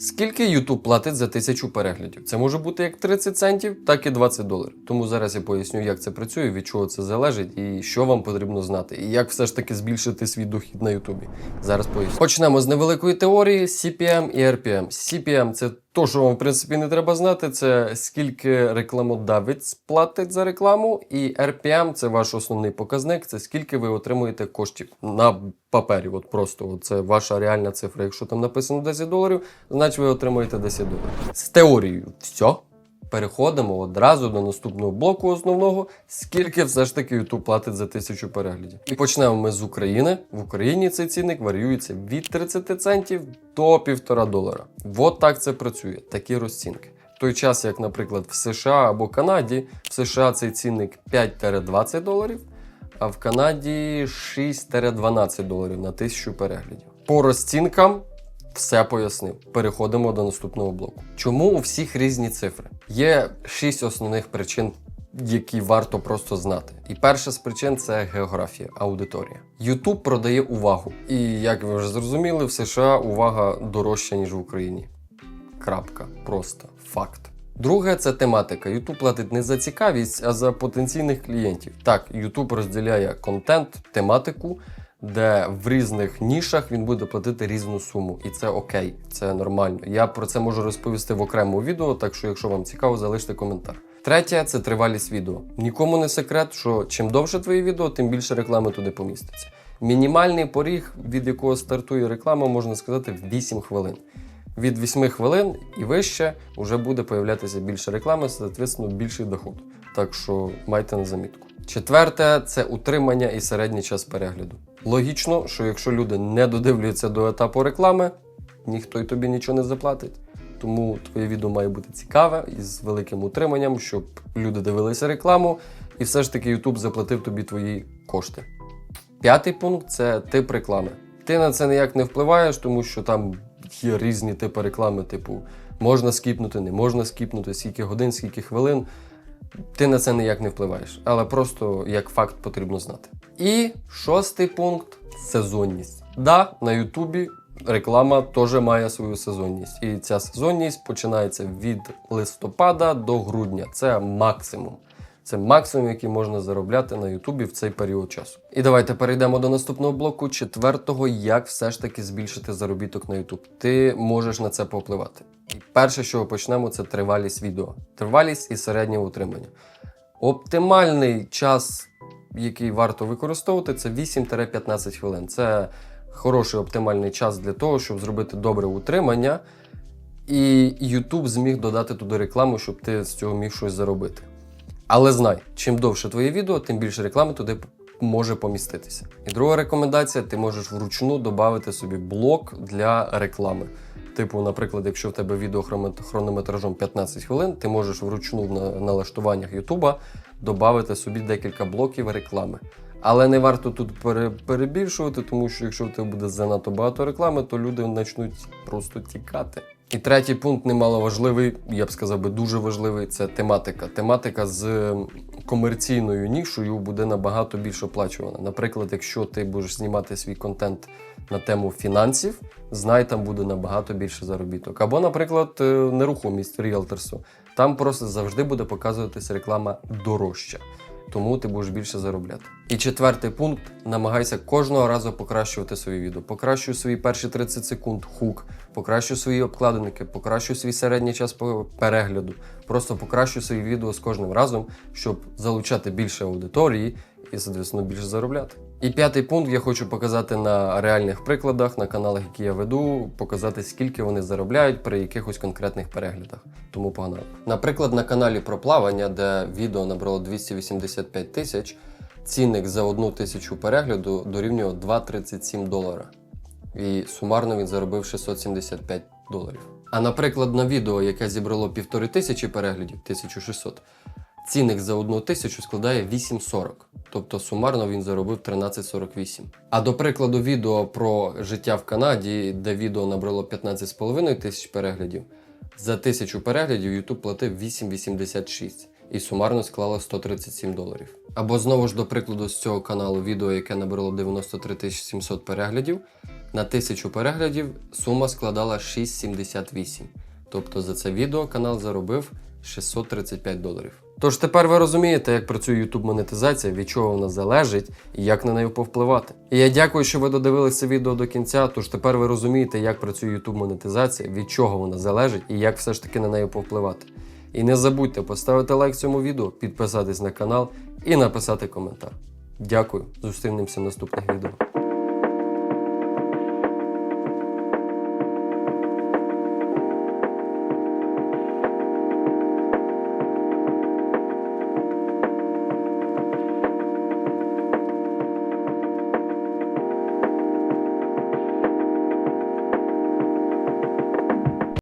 Скільки YouTube платить за тисячу переглядів? Це може бути як 30 центів, так і 20 доларів. Тому зараз я поясню, як це працює, від чого це залежить і що вам потрібно знати, і як все ж таки збільшити свій дохід на YouTube. Зараз поясню. Почнемо з невеликої теорії CPM і RPM. CPM – це то, що вам в принципі не треба знати, це скільки рекламодавець платить за рекламу, і RPM – це ваш основний показник, це скільки ви отримуєте коштів на папері. От просто от це ваша реальна цифра. Якщо там написано 10 доларів, значить ви отримуєте 10 доларів. З теорією все. Переходимо одразу до наступного блоку основного, скільки все ж таки YouTube платить за тисячу переглядів. І почнемо ми з України. В Україні цей цінник варіюється від 30 центів до 1,5 долара. От так це працює, такі розцінки. В той час, як, наприклад, в США або Канаді, в США цей цінник 5-20 доларів, а в Канаді 6-12 доларів на тисячу переглядів. По розцінкам все пояснив. Переходимо до наступного блоку. Чому у всіх різні цифри? Є шість основних причин, які варто просто знати. І перша з причин це географія, аудиторія. YouTube продає увагу. І як ви вже зрозуміли, в США увага дорожча, ніж в Україні. Крапка. Просто факт. Друге це тематика. YouTube платить не за цікавість, а за потенційних клієнтів. Так, YouTube розділяє контент, тематику, де в різних нішах він буде платити різну суму. І це окей, це нормально. Я про це можу розповісти в окремому відео, так що, якщо вам цікаво, залиште коментар. Третє це тривалість відео. Нікому не секрет, що чим довше твоє відео, тим більше реклами туди поміститься. Мінімальний поріг, від якого стартує реклама, можна сказати, в 8 хвилин. Від 8 хвилин і вище вже буде появлятися більше реклами, соответственно, більший доход. Так що майте на замітку. Четверте це утримання і середній час перегляду. Логічно, що якщо люди не додивлюються до етапу реклами, ніхто й тобі нічого не заплатить. Тому твоє відео має бути цікаве і з великим утриманням, щоб люди дивилися рекламу, і все ж таки YouTube заплатив тобі твої кошти. П'ятий пункт це тип реклами. Ти на це ніяк не впливаєш, тому що там є різні типи реклами, типу можна скіпнути, не можна скіпнути, скільки годин, скільки хвилин. Ти на це ніяк не впливаєш, але просто як факт потрібно знати. І шостий пункт сезонність. Да, на Ютубі реклама теж має свою сезонність. І ця сезонність починається від листопада до грудня. Це максимум. Це максимум, який можна заробляти на Ютубі в цей період часу. І давайте перейдемо до наступного блоку четвертого, як все ж таки збільшити заробіток на Ютуб. Ти можеш на це повпливати. І перше, що почнемо, це тривалість відео. Тривалість і середнє утримання. Оптимальний час, який варто використовувати, це 8-15 хвилин. Це хороший оптимальний час для того, щоб зробити добре утримання. І YouTube зміг додати туди рекламу, щоб ти з цього міг щось заробити. Але знай, чим довше твоє відео, тим більше реклами туди може поміститися. І друга рекомендація: ти можеш вручну додати собі блок для реклами. Типу, наприклад, якщо в тебе відео хронометражом 15 хвилин, ти можеш вручну на налаштуваннях Ютуба додати собі декілька блоків реклами. Але не варто тут пере- перебільшувати, тому що якщо в тебе буде занадто багато реклами, то люди почнуть просто тікати. І третій пункт немаловажливий, я б сказав би дуже важливий, це тематика. Тематика з комерційною нішою буде набагато більш оплачувана. Наприклад, якщо ти будеш знімати свій контент на тему фінансів, знай, там буде набагато більше заробіток. Або, наприклад, е, нерухомість ріелторство. Там просто завжди буде показуватись реклама дорожча. Тому ти будеш більше заробляти. І четвертий пункт: намагайся кожного разу покращувати свої відео. Покращуй свої перші 30 секунд хук, покращуй свої обкладинки, покращуй свій середній час перегляду. Просто покращуй свої відео з кожним разом, щоб залучати більше аудиторії і, соответственно, більше заробляти. І п'ятий пункт я хочу показати на реальних прикладах, на каналах, які я веду, показати, скільки вони заробляють при якихось конкретних переглядах. Тому погнали. Наприклад, на каналі про плавання, де відео набрало 285 тисяч, цінник за одну тисячу перегляду дорівнював 2,37 долара. І сумарно він заробив 675 доларів. А наприклад, на відео, яке зібрало півтори тисячі переглядів, 1600, цінник за одну тисячу складає 8,40. Тобто сумарно він заробив 13,48. А до прикладу, відео про життя в Канаді, де відео набрало 15,5 тисяч переглядів, за тисячу переглядів YouTube платив 8,86. і сумарно склала 137 доларів. Або знову ж до прикладу з цього каналу відео, яке набрало 93 700 переглядів, на 1000 переглядів сума складала 6,78. Тобто за це відео канал заробив 635 доларів. Тож тепер ви розумієте, як працює YouTube монетизація, від чого вона залежить і як на неї повпливати. І я дякую, що ви додивилися відео до кінця. Тож тепер ви розумієте, як працює YouTube монетизація, від чого вона залежить і як все ж таки на неї повпливати. І не забудьте поставити лайк цьому відео, підписатись на канал і написати коментар. Дякую, зустрінемося в наступних відео.